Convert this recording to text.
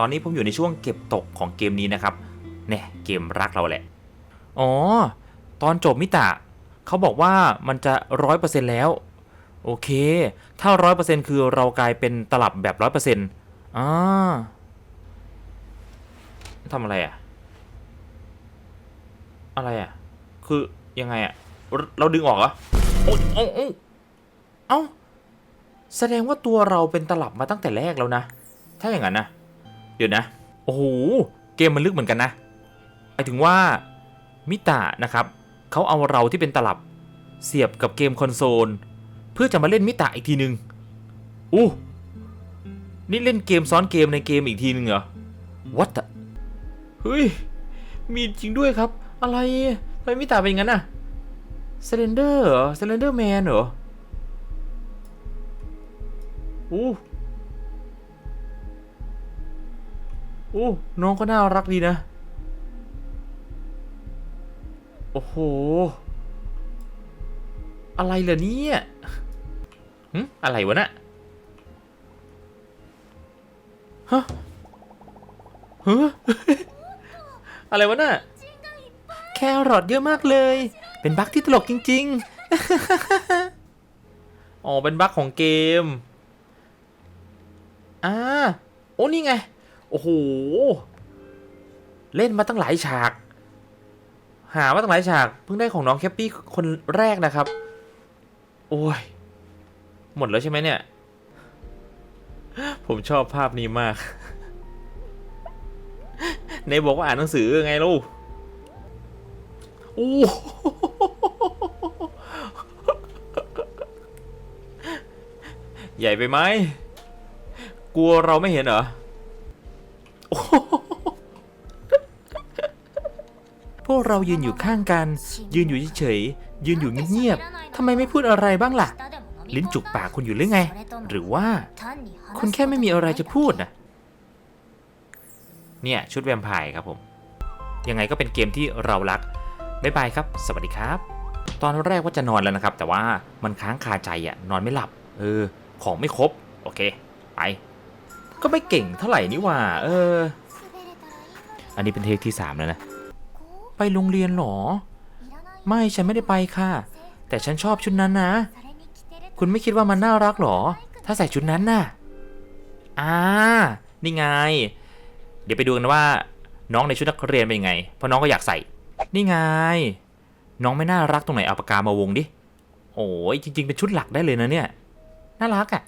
ตอนนี้ผมอยู่ในช่วงเก็บตกของเกมนี้นะครับเนี่ยเกมรักเราแหละ อ๋อ ตอนจบมิตะเขาบอกว่ามันจะร้อยเปอร์เซ็นแล้ว โอเค ถ้าร้อยเปอร์เซ็นคือเรากลายเป็นตลับแบบร้อยเปอร์เซ็นต์อ่าทำอะไรอะอะไรอะคือยังไงอะเราดึงออกเหรอโอ๊ยโอ๊ยโอ๊ยเอ้าแสดงว่าตัวเราเป็นตลับมาตั้งแต่แรกแล้วนะ ถ้าอย่างนั้นนะ ดี๋ยวนะ โอ้โห เกมมันลึกเหมือนกันนะหมายถึงว่ามิตะนะครับเขาเอาเราที่เป็นตลับเสียบกับเกมคอนโซล เพื่อจะมาเล่นมิตะอีกทีหนึ่งอู้นี่เล่นเกมซ้อนเกมในเกมอีกทีหนึ่งเหรอ What the เฮ้ย มีจริงด้วยครับ อะไรทำไมมิตะเป็นงั้นน่ะเซเลนเดอร์เหรอเซเลนเดอร์แมนเหรออู้ โอ้น้องก็น่ารักดีนะ โอ้โห อะไรเหรอเนี่ยหึอะไรวะน่ะฮะฮะอะไรวะน่ะแครอทเยอะมากเลย เป็นบั๊กที่ตลกจริง ๆ อ๋อ เป็นบั๊กของเกม อ่า โอ้ นี่ไง โอ้โห เล่นมาตั้งหลายฉาก หามาตั้งหลายฉาก เพิ่งได้ของน้องแคปปี้คนแรกนะครับ โอ้ย หมดแล้วใช่ไหมเนี่ย ผมชอบภาพนี้มาก ในบอกว่าอ่านหนังสือไงลูกโอ้ใหญ่ไปไหม กลัวเราไม่เห็นเหรอ พวกเรายืนอยู่ข้างกัน ยืนอยู่เฉยๆยืนอยู่เงียบๆทำไมไม่พูดอะไรบ้างล่ะ ลิ้นจุกปากคุณอยู่หรือไง หรือว่า คุณแค่ไม่มีอะไรจะพูดนะเนี่ย ชุดแวมไพร์ครับผม ยังไงก็เป็นเกมที่เรารักบ๊ายบายครับ สวัสดีครับ ตอนแรกว่าจะนอนแล้วนะครับ แต่ว่ามันค้างคาใจอะนอนไม่หลับ เออ ของไม่ครบ โอเค ไป ก็ไม่เก่งเท่าไหร่นี่หว่า เออ อันนี้เป็นเทคที่สามแล้วนะ ไปโรงเรียนเหรอ ไม่ฉันไม่ได้ไปค่ะ แต่ฉันชอบชุดนั้นนะ คุณไม่คิดว่ามันน่ารักเหรอ ถ้าใส่ชุดนั้นน่ะอ่านี่ไง เดี๋ยวไปดูกันว่า น้องในชุดนักเรียนเป็นยังไง เพราะน้องก็อยากใส่ นี่ไง น้องไม่น่ารักตรงไหนเอาปากกามาวงดิ โอ้ยจริง ๆ เป็นชุดหลักได้เลยนะเนี่ย น่ารักอะ่ะ